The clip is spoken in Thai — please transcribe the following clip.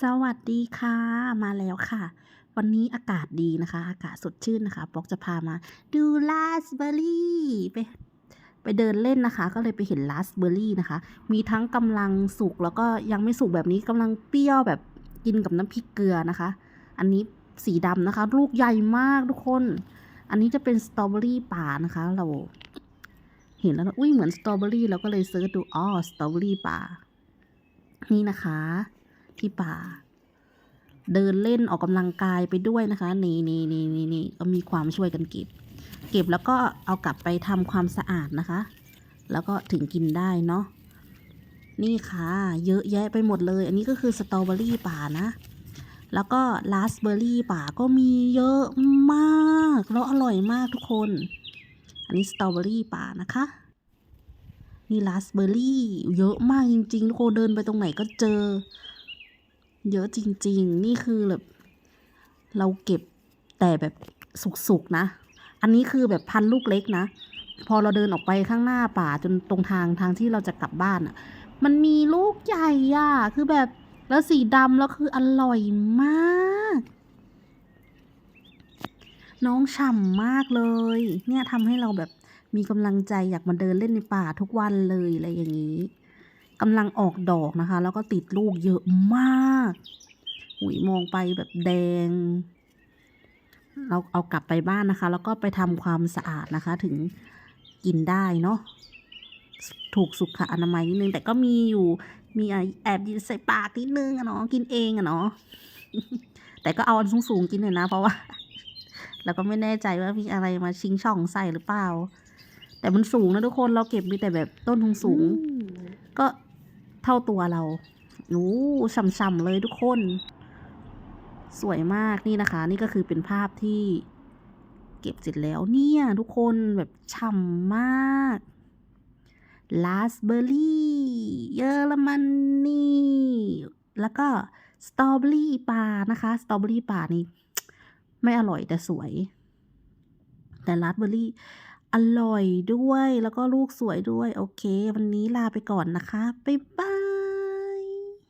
สวัสดีค่ะมาแล้วค่ะ วันนี้อากาศดีนะคะ อากาศสดชื่นนะคะปอกจะพามาดูราสเบอร์รี่ไปไปเดินเล่นนะคะ ก็เลยไปเห็นราสเบอร์รี่นะคะ มีทั้งกำลังสุกแล้วก็ยังไม่สุกแบบนี้กำลังเปรี้ยวแบบกินกับน้ำพริกเกลือนะคะ อันนี้สีดำนะคะ ลูกใหญ่มากทุกคน อันนี้จะเป็นสตรอเบอรี่ป่านะคะ เรา เห็นแล้วนะอุ้ยเหมือนสตรอเบอรี่เราก็เลยเซิร์ชดูอ๋อสตรอเบอรี่ป่านี่นะคะ ที่ป่า เดินเล่นออกกำลังกายไปด้วยนะคะ นี่นี่นี่นี่นี่ก็มีความช่วยกันเก็บ เก็บแล้วก็เอากลับไปทำความสะอาดนะคะ แล้วก็ถึงกินได้เนาะนี่ค่ะ เยอะแยะไปหมดเลย อันนี้ก็คือสตรอเบอรี่ป่านะ แล้วก็ราสเบอร์รี่ป่าก็มีเยอะมากแล้วอร่อยมากทุกคน อันนี้สตรอเบอรี่ป่านะคะนี่ราสเบอร์รี่เยอะมากจริงๆทุกคนเดินไปตรงไหนก็เจอ เยอะจริง ๆ นี่คือแบบเราเก็บแต่แบบสุกๆนะ อันนี้คือแบบพันลูกเล็กนะ พอเราเดินออกไปข้างหน้าป่าจนตรงทางทางที่เราจะกลับบ้านอะ่ะ มันมีลูกใหญ่อะ่ะ คือแบบแล้วสีดำแล้วคืออร่อยมาก น้องฉ่ำมากเลย เนี่ยทำให้เราแบบมีกำลังใจอยากมาเดินเล่นในป่าทุกวันเลยอะไรอย่างนี้ กำลังออกดอกนะคะ แล้วก็ติดลูกเยอะมากหุยมองไปแบบแดง เราเอากลับไปบ้านนะคะ แล้วก็ไปทำความสะอาดนะคะ ถึงกินได้เนาะถูกสุขอนามัยนิดนึง แต่ก็มีอยู่มีแอบยินใส่ปากนิดนึงอะเนาะกินเองอะเนาะแต่ก็เอาอันสูงๆกินเลยนะเพราะว่าแล้วก็ไม่แน่ใจว่ามีอะไรมาชิงช่องใส่หรือเปล่า แต่มันสูงนะทุกคนเราเก็บมีแต่แบบต้นสูงๆก็ เท่าตัวเราโอ้ช่ำๆเลยทุกคน สวยมากนี่นะคะ นี่ก็คือเป็นภาพที่เก็บเสร็จแล้วเนี่ย ทุกคนแบบฉ่ำมากลาสเบอร์รี่เยอรมันนีแล้วก็สตรอเบอรี่ป่านะคะสตรอเบอรี่ป่านี่ไม่อร่อยแต่สวย แต่ราสเบอร์รี่อร่อยด้วยแล้วก็ลูกสวยด้วย โอเค วันนี้ลาไปก่อนนะคะ บ๊ายบาย